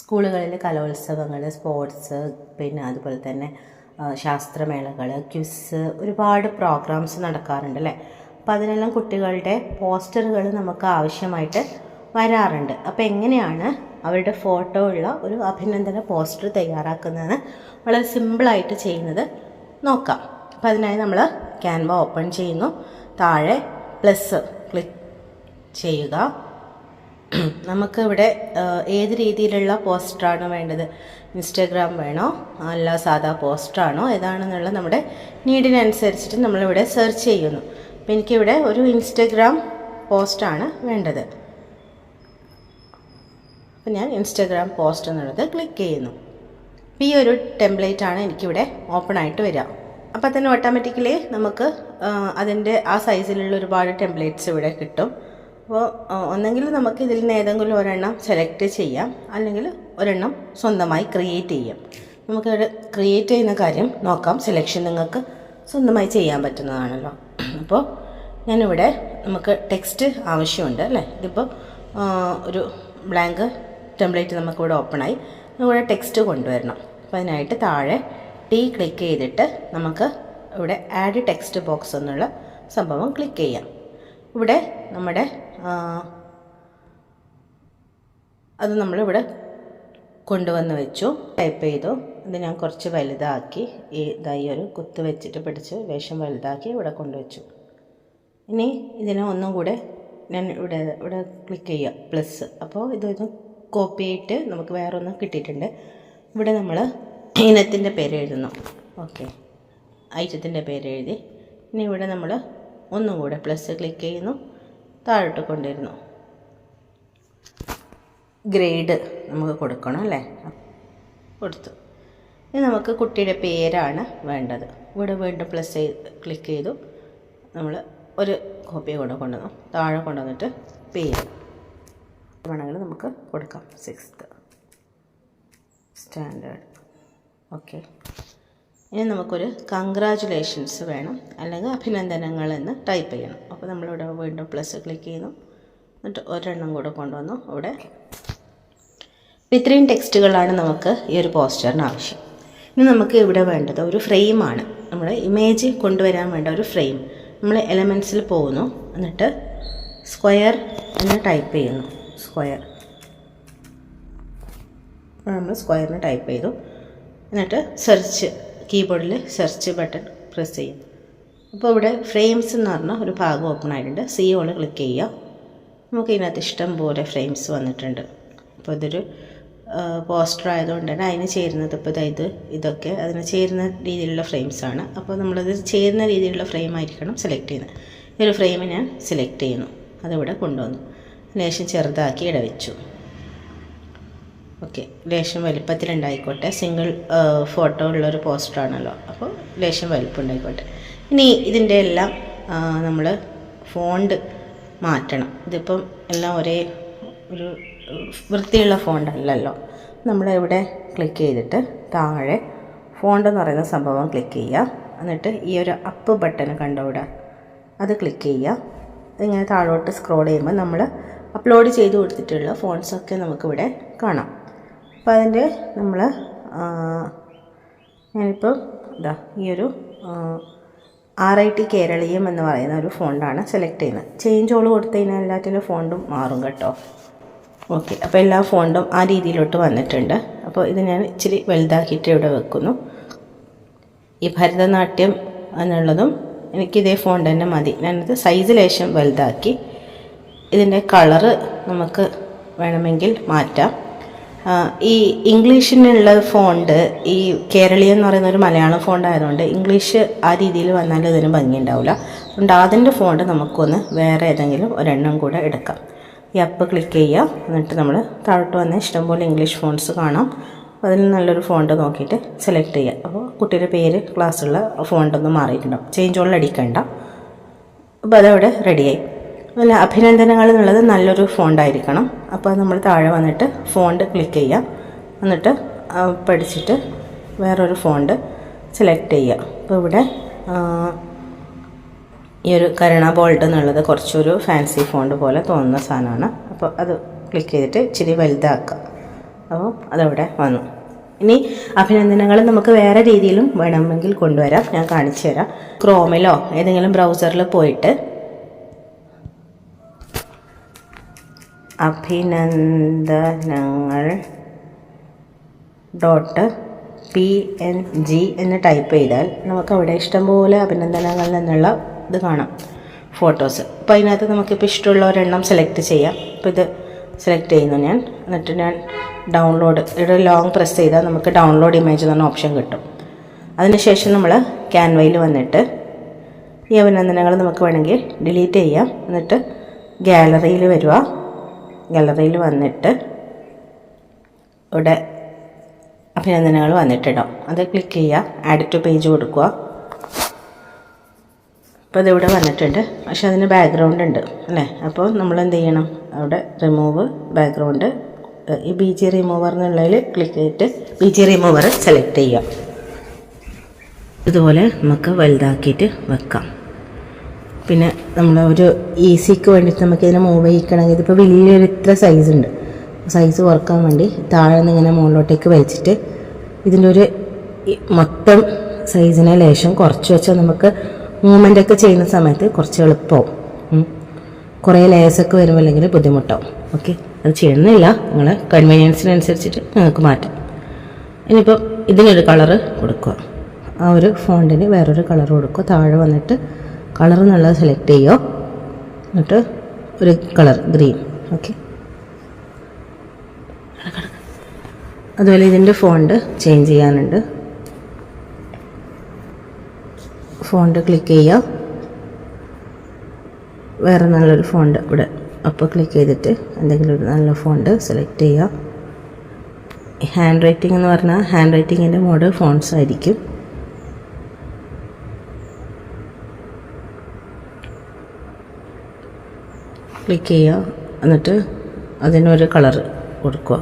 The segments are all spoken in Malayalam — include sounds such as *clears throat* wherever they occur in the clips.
സ്കൂളുകളിൽ കലോത്സവങ്ങൾ സ്പോർട്സ് പിന്നെ അതുപോലെ തന്നെ ശാസ്ത്രമേളകൾ ക്വിസ് ഒരുപാട് പ്രോഗ്രാംസ് നടക്കാറുണ്ട് അല്ലേ അപ്പോൾ അതിനെല്ലാം കുട്ടികളുടെ പോസ്റ്ററുകൾ നമുക്ക് ആവശ്യമായിട്ട് വരാറുണ്ട്. അപ്പോൾ എങ്ങനെയാണ് അവരുടെ ഫോട്ടോ ഉള്ള ഒരു അഭിനന്ദന പോസ്റ്റർ തയ്യാറാക്കുന്നതെന്ന് വളരെ സിമ്പിളായിട്ട് ചെയ്യുന്നത് നോക്കാം. അപ്പോൾ അതിനായി നമ്മൾ ക്യാൻവ ഓപ്പൺ ചെയ്യുന്നു. താഴെ പ്ലസ് ക്ലിക്ക് ചെയ്യുക. *clears throat* നമുക്ക് ഇവിടെ ആ, ഏത് രീതിയിലുള്ള പോസ്റ്ററാണ് വേണ്ടത്? ഇൻസ്റ്റാഗ്രാം വേണോ? അല്ല സാധാ പോസ്റ്ററാണോ? ഏതാണെന്നുള്ള നമ്മുടെ നീഡിനനുസരിച്ചിട്ട് നമ്മളിവിടെ സെർച്ച് ചെയ്യുന്നു. അപ്പോൾ എനിക്കിവിടെ ഒരു ഇൻസ്റ്റാഗ്രാം പോസ്റ്റാണ് വേണ്ടത്. അപ്പോൾ ഞാൻ ഇൻസ്റ്റാഗ്രാം പോസ്റ്റ് എന്നുള്ളത് ക്ലിക്ക് ചെയ്യുന്നു. അപ്പോൾ ഈ ഒരു ടെംപ്ലേറ്റ് ആണ് എനിക്കിവിടെ ഓപ്പൺ ആയിട്ട് വരിക. അപ്പോൾ തന്നെ ഓട്ടോമാറ്റിക്കലി നമുക്ക് അതിന്റെ ആ സൈസിലുള്ള ഒരുപാട് ടെംപ്ലേറ്റ്സ് ഇവിടെ കിട്ടും. അപ്പോൾ ഒന്നെങ്കിൽ നമുക്ക് ഇതിൽ നിന്ന് ഏതെങ്കിലും ഒരെണ്ണം സെലക്ട് ചെയ്യാം. അല്ലെങ്കിൽ ഒരെണ്ണം സ്വന്തമായി ക്രിയേറ്റ് ചെയ്യാം. നമുക്ക് ക്രിയേറ്റ് ചെയ്യുന്ന കാര്യം നോക്കാം. സെലക്ഷൻ നിങ്ങൾക്ക് സ്വന്തമായി ചെയ്യാൻ പറ്റുന്നതാണല്ലോ. അപ്പോൾ ഞാനിവിടെ നമുക്ക് ടെക്സ്റ്റ് ആവശ്യമുണ്ട് അല്ലേ? ഇതിപ്പോൾ ഒരു ബ്ലാങ്ക് ടെംപ്ലേറ്റ് നമുക്കിവിടെ ഓപ്പണായി ഇവിടെ ടെക്സ്റ്റ് കൊണ്ടുവരണം. അപ്പോൾ അതിനായിട്ട് താഴെ ടി ക്ലിക്ക് ചെയ്തിട്ട് നമുക്ക് ഇവിടെ ആഡ് ടെക്സ്റ്റ് ബോക്സ് എന്നുള്ള സംഭവം ക്ലിക്ക് ചെയ്യാം. ഇവിടെ നമ്മുടെ അത് നമ്മളിവിടെ കൊണ്ടുവന്ന് വെച്ചു. ടൈപ്പ് ചെയ്തു. ഇത് ഞാൻ കുറച്ച് വലുതാക്കി. ഈ ഇതായി ഒരു കുത്ത് വെച്ചിട്ട് പിടിച്ച് വേഷം വലുതാക്കി ഇവിടെ കൊണ്ടുവച്ചു. ഇനി ഇതിനെ ഒന്നും കൂടെ ഞാൻ ഇവിടെ ഇവിടെ ക്ലിക്ക് ചെയ്യുക പ്ലസ് അപ്പോൾ ഇതൊന്ന് കോപ്പി ചെയ്തിട്ട് നമുക്ക് വേറെ ഒന്ന് കിട്ടിയിട്ടുണ്ട്. ഇവിടെ നമ്മൾ ഇനത്തിന്റെ പേര് എഴുതുന്നു. ഓക്കെ ഐറ്റത്തിന്റെ പേര് എഴുതി. ഇനി ഇവിടെ നമ്മൾ ഒന്നും കൂടെ പ്ലസ് ക്ലിക്ക് ചെയ്യുന്നു. താഴോട്ട് കൊണ്ടുവരുന്നു. ഗ്രേഡ് നമുക്ക് കൊടുക്കണം അല്ലേ? കൊടുത്തു. ഇനി നമുക്ക് കുട്ടിയുടെ പേരാണ് വേണ്ടത്. ഇവിടെ വീണ്ടും പ്ലസ് ക്ലിക്ക് ചെയ്തു. നമ്മൾ ഒരു കോപ്പി കൂടെ കൊണ്ടുവന്നു. താഴെ കൊണ്ടുവന്നിട്ട് പേര്. വേണമെങ്കിൽ നമുക്ക് കൊടുക്കാം. സിക്സ്ത്ത് സ്റ്റാൻഡേർഡ് ഓക്കെ ഇനി നമുക്കൊരു കൺഗ്രാജുലേഷൻസ് വേണം അല്ലെങ്കിൽ അഭിനന്ദനങ്ങൾ എന്ന് ടൈപ്പ് ചെയ്യണം. അപ്പോൾ നമ്മളിവിടെ വീണ്ടും പ്ലസ് ക്ലിക്ക് ചെയ്യുന്നു. എന്നിട്ട് ഒരെണ്ണം കൂടെ കൊണ്ടുവന്നു. ഇവിടെ ഇത്രയും ടെക്സ്റ്റുകളാണ് നമുക്ക് ഈ ഒരു പോസ്റ്ററിന് ആവശ്യം. ഇനി നമുക്ക് ഇവിടെ വേണ്ടത് ഒരു ഫ്രെയിമാണ് നമ്മുടെ ഇമേജ് കൊണ്ടുവരാൻ വേണ്ട ഒരു ഫ്രെയിം നമ്മൾ എലമെൻസിൽ പോകുന്നു. എന്നിട്ട് സ്ക്വയർ എന്ന് ടൈപ്പ് ചെയ്യുന്നു. സ്ക്വയർ നമ്മൾ സ്ക്വയറിന് ടൈപ്പ് ചെയ്തു. എന്നിട്ട് സെർച്ച് കീബോർഡിൽ സെർച്ച് ബട്ടൺ പ്രസ് ചെയ്യും. അപ്പോൾ ഇവിടെ ഫ്രെയിംസ് എന്ന് പറഞ്ഞ ഒരു ഭാഗം ഓപ്പൺ ആയിട്ടുണ്ട്. സി ഓൾ ക്ലിക്ക് ചെയ്യുക. നമുക്ക് ഇതിനകത്ത് ഇഷ്ടം പോലെ ഫ്രെയിംസ് വന്നിട്ടുണ്ട്. അപ്പോൾ ഇതൊരു പോസ്റ്റർ ആയതുകൊണ്ട് തന്നെ അതിന് ചേരുന്നത് ഇപ്പോൾ ഇതായത് ഇതൊക്കെ അതിന് ചേരുന്ന രീതിയിലുള്ള ഫ്രെയിംസ് ആണ്. അപ്പോൾ നമ്മളത് ചേരുന്ന രീതിയിലുള്ള ഫ്രെയിം ആയിരിക്കണം സെലക്ട് ചെയ്യുന്നത്. ഈ ഒരു ഫ്രെയിം ഞാൻ സെലക്ട് ചെയ്യുന്നു. അതിവിടെ കൊണ്ടുവന്നു. ലേശം ചെറുതാക്കി ഇടവെച്ചു ഓക്കെ. ലേശം വലിപ്പത്തിലുണ്ടായിക്കോട്ടെ. സിംഗിൾ ഫോട്ടോ ഉള്ളൊരു പോസ്റ്ററാണല്ലോ. അപ്പോൾ ലേശം വലിപ്പം ഉണ്ടായിക്കോട്ടെ ഇനി ഇതിന്റെ എല്ലാം നമ്മൾ ഫോണ്ട് മാറ്റണം. ഇതിപ്പം എല്ലാം ഒരേ ഒരു വൃത്തിയുള്ള ഫോണ്ടല്ലല്ലോ. നമ്മൾ ഇവിടെ ക്ലിക്ക് ചെയ്തിട്ട് താഴെ ഫോണ്ട് എന്ന് പറയുന്ന സംഭവം ക്ലിക്ക് ചെയ്യുക എന്നിട്ട് ഈ ഒരു അപ്പ് ബട്ടൺ കണ്ടുവിടുക അത് ക്ലിക്ക് ചെയ്യുക ഇങ്ങനെ താഴോട്ട് സ്ക്രോൾ ചെയ്യുമ്പോൾ നമ്മൾ അപ്ലോഡ് ചെയ്ത് കൊടുത്തിട്ടുള്ള ഫോൺസൊക്കെ നമുക്കിവിടെ കാണാം. അപ്പോൾ അതിന്റെ നമ്മൾ ഞാനിപ്പോൾ ഇതാ ഈ ഒരു ആർ ഐ ടി കേരളീയം എന്ന് പറയുന്ന ഒരു ഫോണ്ടാണ് സെലക്ട് ചെയ്യുന്നത്. ചേഞ്ച് ഓൾ കൊടുത്തു കഴിഞ്ഞാൽ എല്ലാത്തിന്റെ ഫോണ്ടും മാറും കേട്ടോ. ഓക്കെ അപ്പോൾ എല്ലാ ഫോണ്ടും ആ രീതിയിലോട്ട് വന്നിട്ടുണ്ട്. അപ്പോൾ ഇത് ഞാൻ ഇച്ചിരി വലുതാക്കിയിട്ട് ഇവിടെ വെക്കുന്നു. ഈ ഭരതനാട്യം എന്നുള്ളതും എനിക്കിതേ ഫോൺ തന്നെ മതി. ഞാനത് സൈസ് ലേശം വലുതാക്കി. ഇതിന്റെ കളറ് നമുക്ക് വേണമെങ്കിൽ മാറ്റാം. ഈ ഇംഗ്ലീഷിനുള്ള ഫോണ്ട് ഈ കേരളീയം എന്ന് പറയുന്ന ഒരു മലയാളം ഫോണ്ട് ആയതുകൊണ്ട് ഇംഗ്ലീഷ് ആ രീതിയിൽ വന്നാൽ ഇതിന് ഭംഗി ഉണ്ടാവില്ല അതുകൊണ്ട് അതിന്റെ ഫോണ്ട് നമുക്കൊന്ന് വേറെ ഏതെങ്കിലും ഒരെണ്ണം കൂടെ എടുക്കാം. ഈ അപ്പ് ക്ലിക്ക് ചെയ്യുക. എന്നിട്ട് നമ്മൾ താഴോട്ട് വന്ന് ഇഷ്ടംപോലെ ഇംഗ്ലീഷ് ഫോൺസ് കാണാം. അതിൽ നല്ലൊരു ഫോണ്ട് നോക്കിയിട്ട് സെലക്ട് ചെയ്യുക. അപ്പോൾ കുട്ടിയുടെ പേര് ക്ലാസ്സുള്ള ഫോണ്ടൊന്നും മാറിയിട്ടുണ്ടാവും. ചേഞ്ച് ഓൾ അടിക്കണ്ട. അപ്പോൾ അതവിടെ റെഡിയായി അല്ല അഭിനന്ദനങ്ങൾ എന്നുള്ളത് നല്ലൊരു ഫോണ്ടായിരിക്കണം അപ്പോൾ നമ്മൾ താഴെ വന്നിട്ട് ഫോണ്ട് ക്ലിക്ക് ചെയ്യാം. എന്നിട്ട് പഠിച്ചിട്ട് വേറൊരു ഫോണ്ട് സെലക്ട് ചെയ്യുക അപ്പോൾ ഇവിടെ ഈ ഒരു കരുണ ബോൾഡ് എന്നുള്ളത് കുറച്ചൊരു ഫാൻസി ഫോണ്ട് പോലെ തോന്നുന്ന സാധനമാണ്. അപ്പോൾ അത് ക്ലിക്ക് ചെയ്തിട്ട് ഇച്ചിരി വലുതാക്കുക. അപ്പോൾ അതവിടെ വന്നു. ഇനി അഭിനന്ദനങ്ങൾ നമുക്ക് വേറെ രീതിയിലും വേണമെങ്കിൽ കൊണ്ടുവരാം. ഞാൻ കാണിച്ചു തരാം. ക്രോമിലോ ഏതെങ്കിലും ബ്രൗസറിൽ പോയിട്ട് അഭിനന്ദനങ്ങൾ. ഡോട്ട് പി എൻ ജി എന്ന് ടൈപ്പ് ചെയ്താൽ നമുക്ക് അവിടെ ഇഷ്ടംപോലെ അഭിനന്ദനങ്ങളിൽ നിന്നുള്ള ഇത് കാണാം. ഫോട്ടോസ്. അപ്പോൾ അതിനകത്ത് നമുക്കിപ്പോൾ ഇഷ്ടമുള്ള ഒരെണ്ണം സെലക്ട് ചെയ്യാം. അപ്പോൾ ഇത് സെലക്ട് ചെയ്യുന്നു ഞാൻ. എന്നിട്ട് ഞാൻ ഡൗൺലോഡ് ഇവിടെ ലോങ് പ്രസ് ചെയ്താൽ നമുക്ക് ഡൗൺലോഡ് ഇമേജ് എന്ന് ഓപ്ഷൻ കിട്ടും. അതിനുശേഷം നമ്മൾ ക്യാൻവയിൽ വന്നിട്ട് ഈ അഭിനന്ദനങ്ങൾ നമുക്ക് വേണമെങ്കിൽ ഡിലീറ്റ് ചെയ്യാം. എന്നിട്ട് ഗാലറിയിൽ വരിക ഗാലറിയിൽ വന്നിട്ട് ഇവിടെ അഭിനന്ദനങ്ങൾ വന്നിട്ടിടാം. അത് ക്ലിക്ക് ചെയ്യുക ആഡ് ടു പേജ് കൊടുക്കുക. അപ്പോൾ ഇതിവിടെ വന്നിട്ടുണ്ട്. പക്ഷെ അതിന് ബാക്ക്ഗ്രൗണ്ട് ഉണ്ട് അല്ലേ? അപ്പോൾ നമ്മൾ എന്ത് ചെയ്യണം? അവിടെ റിമൂവ് ബാക്ക്ഗ്രൗണ്ട് ഈ ബി ജി റിമൂവർ എന്നുള്ളതിൽ ക്ലിക്ക് ചെയ്തിട്ട് ബി ജി റിമൂവർ സെലക്ട് ചെയ്യാം ഇതുപോലെ നമുക്ക് വലുതാക്കിയിട്ട് വെക്കാം. പിന്നെ നമ്മൾ ഒരു ഈസിക്ക് വേണ്ടിയിട്ട് നമുക്ക് ഇതിനെ മൂവ് ചെയ്യിക്കണമെങ്കിൽ ഇതിപ്പോൾ വലിയൊരു ഇത്ര സൈസ് ഉണ്ട്. സൈസ് കുറയ്ക്കാൻ വേണ്ടി താഴെ നിന്ന് ഇങ്ങനെ മുകളിലോട്ടേക്ക് വലിച്ചിട്ട് ഇതിന്റെ ഒരു മൊത്തം സൈസിനെ ലേശം കുറച്ച് വെച്ചാൽ നമുക്ക് മൂവ്മെന്റ് ഒക്കെ ചെയ്യുന്ന സമയത്ത് കുറച്ച് എളുപ്പമാവും. കുറേ ലേസൊക്കെ വരുമ്പോൾ അല്ലെങ്കിൽ ബുദ്ധിമുട്ടാവും. ഓക്കെ അത് ചെയ്യുന്നില്ല. നിങ്ങൾ കൺവീനിയൻസിനനുസരിച്ചിട്ട് നിങ്ങൾക്ക് മാറ്റാം. ഇനിയിപ്പം ഇതിനൊരു കളറ് കൊടുക്കുക. ആ ഒരു ഫോണ്ടിന് വേറൊരു കളർ കൊടുക്കുക. താഴെ വന്നിട്ട് കളർ എന്നുള്ളത് സെലക്ട് ചെയ്യുക എന്നിട്ട് ഒരു കളർ ഗ്രീൻ ഓക്കെ അതുപോലെ ഇതിന്റെ ഫോണ്ട് ചേഞ്ച് ചെയ്യാനുണ്ട്. ഫോണ്ട് ക്ലിക്ക് ചെയ്യുക. വേറെ നല്ലൊരു ഫോണ്ട് ഇവിടെ അപ്പോൾ ക്ലിക്ക് ചെയ്തിട്ട് എന്തെങ്കിലും ഒരു നല്ല ഫോണ്ട് സെലക്ട് ചെയ്യുക. ഹാൻഡ് റൈറ്റിംഗ് എന്ന് പറഞ്ഞാൽ ഹാൻഡ് റൈറ്റിങ്ങിന്റെ മോഡ് ഫോൺസ് ആയിരിക്കും. ക്ലിക്ക് ചെയ്യുക. എന്നിട്ട് അതിനൊരു കളർ കൊടുക്കുക.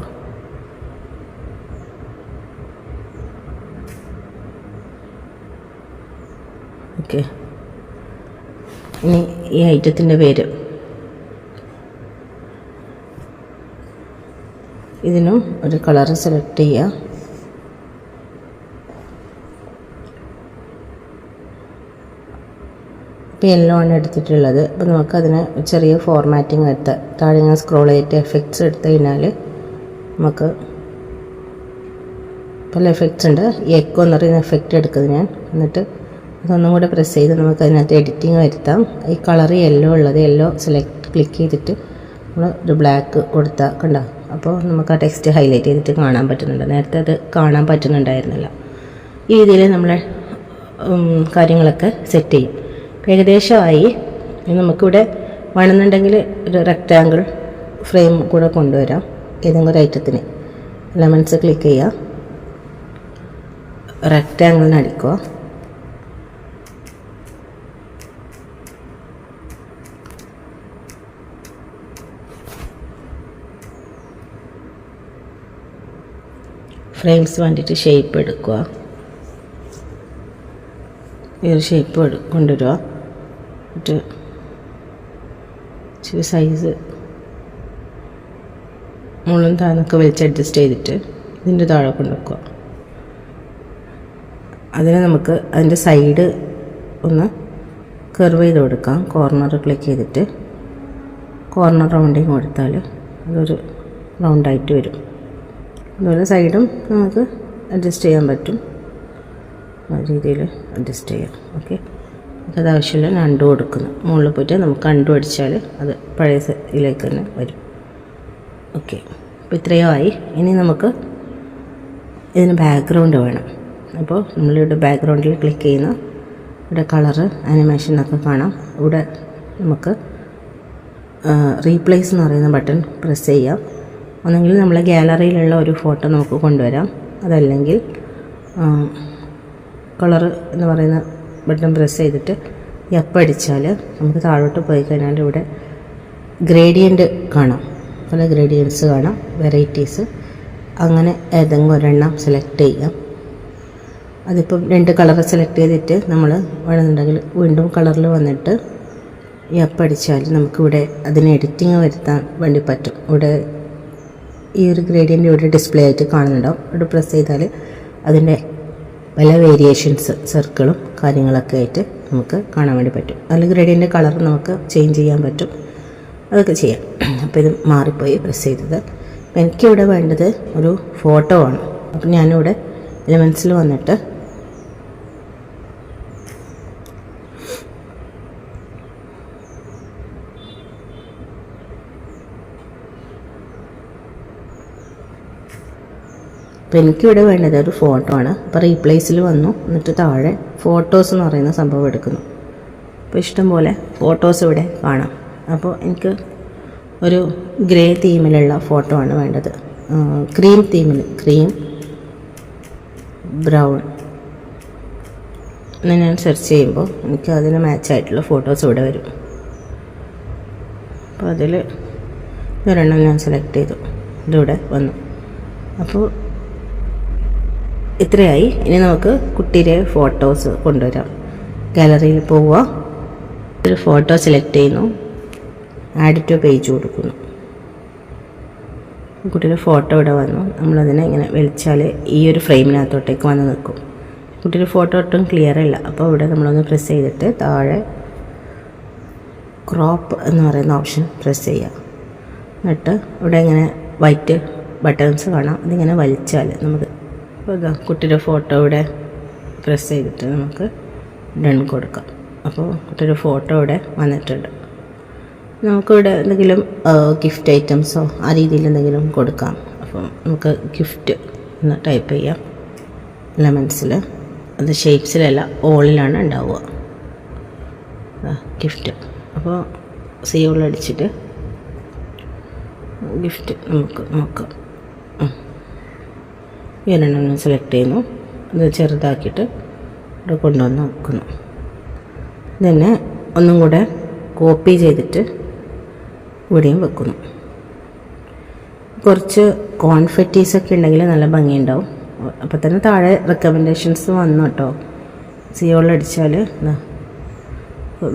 ഓക്കെ ഇനി ഈ ഐറ്റത്തിന്റെ പേര്. ഇതിനും ഒരു കളർ സെലക്ട് ചെയ്യുക. ഇപ്പോൾ യെല്ലോ ആണ് എടുത്തിട്ടുള്ളത്. അപ്പോൾ നമുക്കതിന് ചെറിയ ഫോർമാറ്റിംഗ് വരുത്താം. താഴെ ഇങ്ങനെ സ്ക്രോൾ ചെയ്തിട്ട് എഫക്ട്സ് എടുത്തു കഴിഞ്ഞാൽ നമുക്ക് പല എഫക്ട്സ് ഉണ്ട്. എക്കോ എന്ന് പറയുന്ന എഫക്റ്റ് എടുക്കുന്നത് ഞാൻ. എന്നിട്ട് അതൊന്നും കൂടെ പ്രസ് ചെയ്ത് നമുക്ക് അതിനകത്ത് എഡിറ്റിംഗ് വരുത്താം. ഈ കളർ യെല്ലോ ഉള്ളത് യെല്ലോ സെലക്ട് ക്ലിക്ക് ചെയ്തിട്ട് നമ്മൾ ഒരു ബ്ലാക്ക് കൊടുത്താൽ കണ്ടോ? അപ്പോൾ നമുക്ക് ആ ടെക്സ്റ്റ് ഹൈലൈറ്റ് ചെയ്തിട്ട് കാണാൻ പറ്റുന്നുണ്ട്. നേരത്തെ അത് കാണാൻ പറ്റുന്നുണ്ടായിരുന്നില്ല. ഈ രീതിയിൽ നമ്മളെ കാര്യങ്ങളൊക്കെ സെറ്റ് ചെയ്യും. ഏകദേശമായി നമുക്കിവിടെ വേണമെന്നുണ്ടെങ്കിൽ ഒരു റെക്റ്റാങ്കിൾ ഫ്രെയിം കൂടെ കൊണ്ടുവരാം. ഏതെങ്കിലും ഒരു ഐറ്റത്തിന് ലെമൺസ് ക്ലിക്ക് ചെയ്യുക. റെക്റ്റാങ്കിളിന് അടിക്കുക. ഫ്രെയിംസ് വേണ്ടിയിട്ട് ഷേപ്പ് എടുക്കുക. ഈ ഒരു ഷേപ്പ് കൊണ്ടുവരിക. എന്നിട്ട് ഇച്ചിരി സൈസ് മുള്ളും താന്നൊക്കെ വലിച്ച് അഡ്ജസ്റ്റ് ചെയ്തിട്ട് ഇതിന്റെ താഴെ കൊണ്ടുവെക്കുക അതിനെ നമുക്ക് അതിന്റെ സൈഡ് ഒന്ന് കർവ് ചെയ്ത് കൊടുക്കാം. കോർണർ ക്ലിക്ക് ചെയ്തിട്ട്. കോർണർ റൗണ്ടിങ് കൊടുത്താൽ അതൊരു റൗണ്ടായിട്ട് വരും. അതുപോലെ സൈഡും നമുക്ക് അഡ്ജസ്റ്റ് ചെയ്യാൻ പറ്റും. രീതിയിൽ അഡ്ജസ്റ്റ് ചെയ്യാം. ഓക്കെ? അത് ആവശ്യമില്ല. ഞാൻ അണ്ടു കൊടുക്കുന്നു. മുകളിൽ പോയിട്ട് നമുക്ക് അണ്ടു അടിച്ചാൽ അത് പഴയ ഇതിലേക്ക് തന്നെ വരും. ഓക്കെ? അപ്പോൾ ഇത്രയോ ആയി. ഇനി നമുക്ക് ഇതിന് ബാക്ക്ഗ്രൗണ്ട് വേണം. അപ്പോൾ നമ്മളിവിടെ ബാക്ക്ഗ്രൗണ്ടിൽ ക്ലിക്ക് ചെയ്യുന്ന ഇവിടെ കളറ് ആനിമേഷനൊക്കെ കാണാം. ഇവിടെ നമുക്ക് റീപ്ലേസ് എന്ന് പറയുന്ന ബട്ടൺ പ്രസ് ചെയ്യാം. ഒന്നെങ്കിൽ നമ്മളെ ഗാലറിയിലുള്ള ഒരു ഫോട്ടോ നമുക്ക് കൊണ്ടുവരാം. അതല്ലെങ്കിൽ കളർ എന്ന് പറയുന്ന ബട്ടൺ പ്രസ് ചെയ്തിട്ട് എപ്പോൾ അടിച്ചാൽ നമുക്ക് താഴോട്ട് പോയി കഴിഞ്ഞാൽ ഇവിടെ ഗ്രേഡിയന്റ് കാണാം. പല ഗ്രേഡിയൻസ് കാണാം വെറൈറ്റീസ് അങ്ങനെ ഏതെങ്കിലും ഒരെണ്ണം സെലക്ട് ചെയ്യാം. അതിപ്പം രണ്ട് കളർ സെലക്ട് ചെയ്തിട്ട് നമ്മൾ വേണമെന്നുണ്ടെങ്കിൽ വീണ്ടും കളറിൽ വന്നിട്ട് ഈ അപ്പ് അടിച്ചാൽ നമുക്കിവിടെ അതിന് എഡിറ്റിങ് വരുത്താൻ വേണ്ടി പറ്റും. ഇവിടെ ഈ ഒരു ഗ്രേഡിയന്റ് ഇവിടെ ഡിസ്പ്ലേ ആയിട്ട് കാണുന്നുണ്ടാവും. ഇവിടെ പ്രസ് ചെയ്താൽ അതിന്റെ പല വേരിയേഷൻസ് സർക്കിളും കാര്യങ്ങളൊക്കെ ആയിട്ട് നമുക്ക് കാണാൻ വേണ്ടി പറ്റും. അല്ലെങ്കിൽ ഗ്രേഡിയന്റെ കളർ നമുക്ക് ചേഞ്ച് ചെയ്യാൻ പറ്റും. അതൊക്കെ ചെയ്യാം. *clears throat* അപ്പോൾ ഇത് മാറിപ്പോയി പ്രസ് ചെയ്തത്. എനിക്കിവിടെ വേണ്ടത് ഒരു ഫോട്ടോ ആണ്. അപ്പോൾ ഞാനിവിടെ എലമെൻസിൽ വന്നിട്ട് അപ്പോൾ എനിക്കിവിടെ വേണ്ടത് ഒരു ഫോട്ടോ ആണ്. അപ്പോൾ റീപ്ലേസിൽ വന്നു. എന്നിട്ട് താഴെ ഫോട്ടോസ് എന്ന് പറയുന്ന സംഭവം എടുക്കുന്നു. അപ്പോൾ ഇഷ്ടംപോലെ ഫോട്ടോസ് ഇവിടെ കാണാം. അപ്പോൾ എനിക്ക് ഒരു ഗ്രേ തീമിലുള്ള ഫോട്ടോ ആണ് വേണ്ടത്. ക്രീം തീമിൽ ക്രീം ബ്രൗൺ എന്ന് ഞാൻ സെർച്ച് ചെയ്യുമ്പോൾ എനിക്ക് അതിന് മാച്ചായിട്ടുള്ള ഫോട്ടോസ് ഇവിടെ വരും. അപ്പോൾ അതിൽ ഒരെണ്ണം ഞാൻ സെലക്ട് ചെയ്തു. ഇതിവിടെ വന്നു. അപ്പോൾ ഇത്രയായി. ഇനി നമുക്ക് കുട്ടിയുടെ ഫോട്ടോസ് കൊണ്ടുവരാം. ഗാലറിയിൽ പോവുക. ഒരു ഫോട്ടോ സെലക്ട് ചെയ്യുന്നു. ആഡ് ടു പേജ് കൊടുക്കുന്നു. കുട്ടിയുടെ ഫോട്ടോ ഇവിടെ വന്നു. നമ്മളതിനെ ഇങ്ങനെ വലിച്ചാൽ ഈ ഒരു ഫ്രെയിമിനകത്തോട്ടേക്ക് വന്ന് നിൽക്കും. കുട്ടിയുടെ ഫോട്ടോ ഒട്ടും ക്ലിയർ അല്ല. അപ്പോൾ ഇവിടെ നമ്മളൊന്ന് പ്രസ് ചെയ്തിട്ട് താഴെ ക്രോപ്പ് എന്ന് പറയുന്ന ഓപ്ഷൻ പ്രസ് ചെയ്യുക. എന്നിട്ട് ഇവിടെ ഇങ്ങനെ വൈറ്റ് ബട്ടൺസ് കാണാം. അതിങ്ങനെ വലിച്ചാൽ നമുക്ക് അപ്പോൾ ഇതാ കുട്ടിയുടെ ഫോട്ടോ ഇവിടെ പ്രസ് ചെയ്തിട്ട് നമുക്ക് ഡൺ കൊടുക്കാം. അപ്പോൾ കുട്ടിയുടെ ഫോട്ടോ ഇവിടെ വന്നിട്ടുണ്ട്. നമുക്കിവിടെ എന്തെങ്കിലും ഗിഫ്റ്റ് ഐറ്റംസോ ആ രീതിയിൽ എന്തെങ്കിലും കൊടുക്കാം. അപ്പോൾ നമുക്ക് ഗിഫ്റ്റ് എന്ന് ടൈപ്പ് ചെയ്യാം. ലെമൻസിൽ അത് ഷേപ്സിലല്ല ഓളിലാണ് ഉണ്ടാവുക. ഗിഫ്റ്റ് അപ്പോൾ സീ അടിച്ചിട്ട് ഗിഫ്റ്റ് നമുക്ക് നോക്കാം. ഈ ഒരെണ്ണം സെലക്ട് ചെയ്യുന്നു. അത് ചെറുതാക്കിയിട്ട് ഇവിടെ കൊണ്ടുവന്ന് വെക്കുന്നു. തന്നെ ഒന്നും കൂടെ കോപ്പി ചെയ്തിട്ട് ഇവിടെയും വെക്കുന്നു. കുറച്ച് കോൺഫെറ്റീസ് ഒക്കെ ഉണ്ടെങ്കിൽ നല്ല ഭംഗിയുണ്ടാവും. അപ്പോൾ തന്നെ താഴെ റെക്കമെൻഡേഷൻസ് വന്നു കേട്ടോ. ഇതാ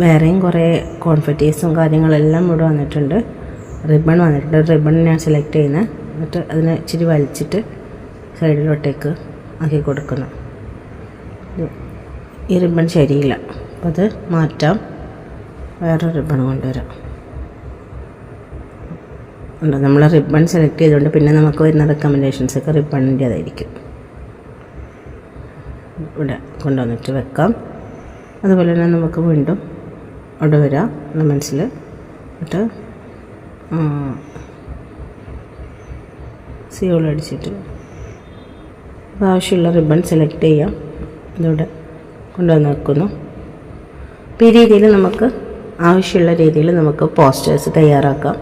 വേറെയും കുറേ കോൺഫെറ്റീസും കാര്യങ്ങളെല്ലാം ഇവിടെ വന്നിട്ടുണ്ട്. റിബൺ വന്നിട്ടുണ്ട്. റിബൺ ഞാൻ സെലക്ട് ചെയ്യുന്നത് എന്നിട്ട് അതിനെ ഇച്ചിരി വലിച്ചിട്ട് സൈഡിലോട്ടേക്ക് ആക്കി കൊടുക്കണം. ഈ റിബൺ ശരിയില്ല. അപ്പം അത് മാറ്റാം. വേറെ റിബൺ കൊണ്ടുവരാം. ഉണ്ട് നമ്മൾ റിബൺ സെലക്ട് ചെയ്തുകൊണ്ട് പിന്നെ നമുക്ക് വരുന്ന റെക്കമെൻഡേഷൻസ് ഒക്കെ റിബണിന്റെ അതായിരിക്കും ഇവിടെ കൊണ്ടുവന്നിട്ട് വെക്കാം. അതുപോലെ തന്നെ നമുക്ക് വീണ്ടും അവിടെ വരാം. മനസ്സിൽ എന്നിട്ട് സിയോൾ അടിച്ചിട്ട് ആവശ്യമുള്ള റിബൺ സെലക്ട് ചെയ്യാം. ഇതോടെ കൊണ്ടുവന്ന് വെക്കുന്നു. അപ്പോൾ ഈ രീതിയിൽ നമുക്ക് ആവശ്യമുള്ള രീതിയിൽ നമുക്ക് പോസ്റ്റേഴ്സ് തയ്യാറാക്കാം.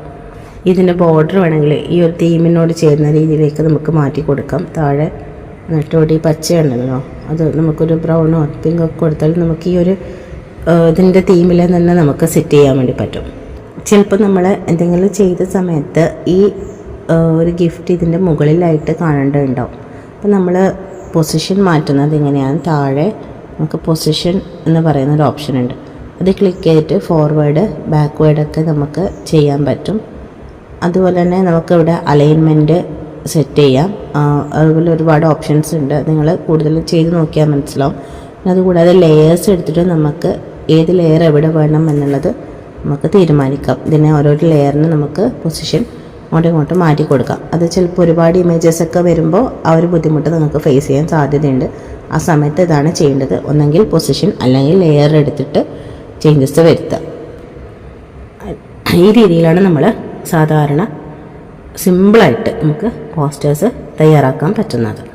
ഇതിന്റെ ബോർഡർ വേണമെങ്കിൽ ഈ ഒരു തീമിനോട് ചേരുന്ന രീതിയിലേക്ക് നമുക്ക് മാറ്റി കൊടുക്കാം. താഴെ നട്ടോടി പച്ചയുണ്ടല്ലോ അത് നമുക്കൊരു ബ്രൗണോ പിങ്കോ കൊടുത്താൽ നമുക്ക് ഈ ഒരു ഇതിന്റെ തീമിൽ തന്നെ നമുക്ക് സെറ്റ് ചെയ്യാൻ വേണ്ടി പറ്റും. ചിലപ്പോൾ നമ്മൾ എന്തെങ്കിലും ചെയ്ത സമയത്ത് ഈ ഒരു ഗിഫ്റ്റ് ഇതിന്റെ മുകളിലായിട്ട് കാണേണ്ടതുണ്ടാവും. അപ്പോൾ നമ്മൾ പൊസിഷൻ മാറ്റുന്നത് എങ്ങനെയാണ്? താഴെ നമുക്ക് പൊസിഷൻ എന്ന് പറയുന്ന ഒരു ഓപ്ഷൻ ഉണ്ട്. അത് ക്ലിക്ക് ചെയ്തിട്ട് ഫോർവേഡ് ബാക്ക്വേഡൊക്കെ നമുക്ക് ചെയ്യാൻ പറ്റും. അതുപോലെ തന്നെ നമുക്കിവിടെ അലൈൻമെന്റ് സെറ്റ് ചെയ്യാം. അതുപോലെ ഒരുപാട് ഓപ്ഷൻസ് ഉണ്ട്. നിങ്ങൾ കൂടുതൽ ചെയ്ത് നോക്കിയാൽ മനസ്സിലാവും. അതുകൂടാതെ ലെയേഴ്സ് എടുത്തിട്ട് നമുക്ക് ഏത് ലെയർ എവിടെ വേണം എന്നുള്ളത് നമുക്ക് തീരുമാനിക്കാം. ഇതിനെ ഓരോരോ ലെയറിന് നമുക്ക് പൊസിഷൻ അങ്ങോട്ടും ഇങ്ങോട്ടും മാറ്റി കൊടുക്കാം. അത് ചിലപ്പോൾ ഒരുപാട് ഇമേജസ് ഒക്കെ വരുമ്പോൾ ആ ഒരു ബുദ്ധിമുട്ട് നിങ്ങൾക്ക് ഫേസ് ചെയ്യാൻ സാധ്യതയുണ്ട്. ആ സമയത്ത് ഇതാണ് ചെയ്യേണ്ടത്. ഒന്നെങ്കിൽ പൊസിഷൻ അല്ലെങ്കിൽ ലെയർ എടുത്തിട്ട് ചേഞ്ചസ് വരുത്തുക. ഈ രീതിയിലാണ് നമ്മൾ സാധാരണ സിമ്പിളായിട്ട് നമുക്ക് പോസ്റ്റേഴ്സ് തയ്യാറാക്കാൻ പറ്റുന്നത്.